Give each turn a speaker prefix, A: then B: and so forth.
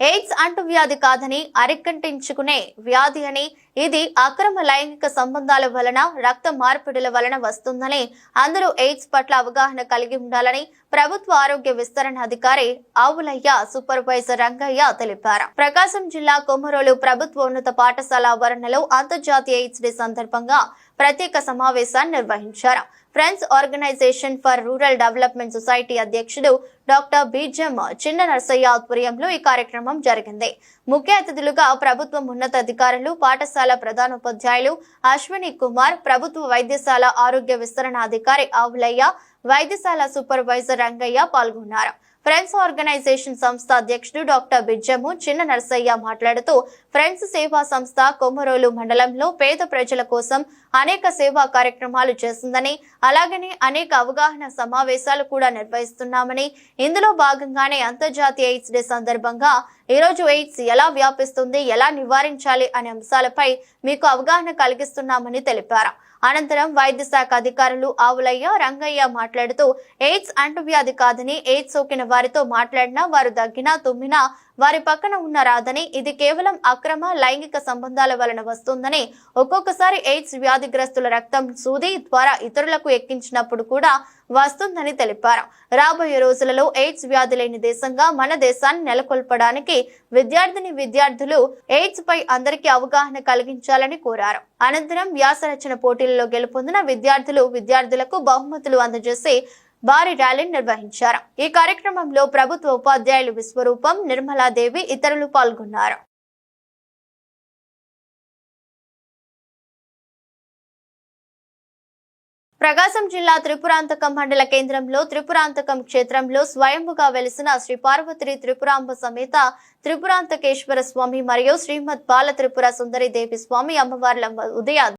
A: AIDS అంటువ్యాధి కాదని అరికంటించుకునే వ్యాధి అని ఇది అక్రమ లైంగిక సంబంధాల వలన రక్త మార్పిడుల వలన వస్తుందని అందరూ ఎయిడ్స్ పట్ల అవగాహన కలిగి ఉండాలని ప్రభుత్వ ఆరోగ్య విస్తరణ అధికారి ఆవులయ్య సూపర్వైజర్ రంగయ్య తెలిపారు. ప్రకాశం జిల్లా కొమరోలు ప్రభుత్వ ఉన్నత పాఠశాల ఆవరణలో అంతర్జాతీయ ఎయిడ్స్ డే సందర్భంగా ప్రత్యేక సమావేశాన్ని నిర్వహించారు. Friends organization for rural development society అధ్యక్షుడు డాక్టర్ బీజం చిన్న నర్సయ్య ఆధ్వర్యంలో ఈ కార్యక్రమం జరిగింది. ముఖ్య అతిథులుగా ప్రభుత్వం ఉన్నత అధికారులు పాఠశాల ప్రధానోపాధ్యాయులు అశ్విని కుమార్ ప్రభుత్వ వైద్యశాల ఆరోగ్య విస్తరణ అధికారి ఆవులయ్య వైద్యశాల సూపర్వైజర్ రంగయ్య పాల్గొన్నారు. ఫ్రెండ్స్ ఆర్గనైజేషన్ సంస్థ అధ్యక్షుడు డాక్టర్ బిజ్జము చిన్న నర్సయ్య మాట్లాడుతూ ఫ్రెండ్స్ సేవా సంస్థ కొమరోలు మండలంలో పేద ప్రజల కోసం అనేక సేవా కార్యక్రమాలు చేస్తుందని అలాగనే అనేక అవగాహన సమావేశాలు కూడా నిర్వహిస్తున్నామని ఇందులో భాగంగానే అంతర్జాతీయ ఎయిడ్స్ డే సందర్భంగా ఈ రోజు ఎయిడ్స్ ఎలా వ్యాపిస్తుంది ఎలా నివారించాలి అనే అంశాలపై మీకు అవగాహన కలిగిస్తున్నామని తెలిపారు. అనంతరం వైద్య శాఖ అధికారులు ఆవులయ్య రంగయ్య మాట్లాడుతూ ఎయిడ్స్ అంటువ్యాధి కాదని ఎయిడ్స్ సోకిన వారితో మాట్లాడినా వారు దగ్గినా తుమ్మినా వారి పక్కన ఉన్న రాదని ఇది కేవలం అక్రమ లైంగిక సంబంధాల వలన వస్తుందని ఒక్కొక్కసారి ఎయిడ్స్ వ్యాధిగ్రస్తుల రక్తం సూది ద్వారా ఇతరులకు ఎక్కించినప్పుడు కూడా వస్తుందని తెలిపారు. రాబోయే రోజులలో ఎయిడ్స్ వ్యాధి లేని దేశంగా మన దేశాన్ని నెలకొల్పడానికి విద్యార్థిని విద్యార్థులు ఎయిడ్స్ పై అందరికీ అవగాహన కలిగించాలని కోరారు. అనంతరం వ్యాస రచన పోటీలలో గెలుపొందిన విద్యార్థులు విద్యార్థులకు బహుమతులు అందజేసి భారీ ర్యాలీని నిర్వహించారు. ఈ కార్యక్రమంలో ప్రభుత్వ ఉపాధ్యాయులు విశ్వరూపం నిర్మలాదేవి ఇతరులు పాల్గొన్నారు. ప్రకాశం జిల్లా త్రిపురాంతకం మండల కేంద్రంలో త్రిపురాంతకం క్షేత్రంలో స్వయంభుగా వెలిసిన శ్రీ పార్వతి త్రిపురాంబ సమేత త్రిపురాంతకేశ్వర స్వామి మరియు శ్రీమద్ బాల త్రిపుర సుందరి దేవి స్వామి అమ్మవార్ల ఉదయ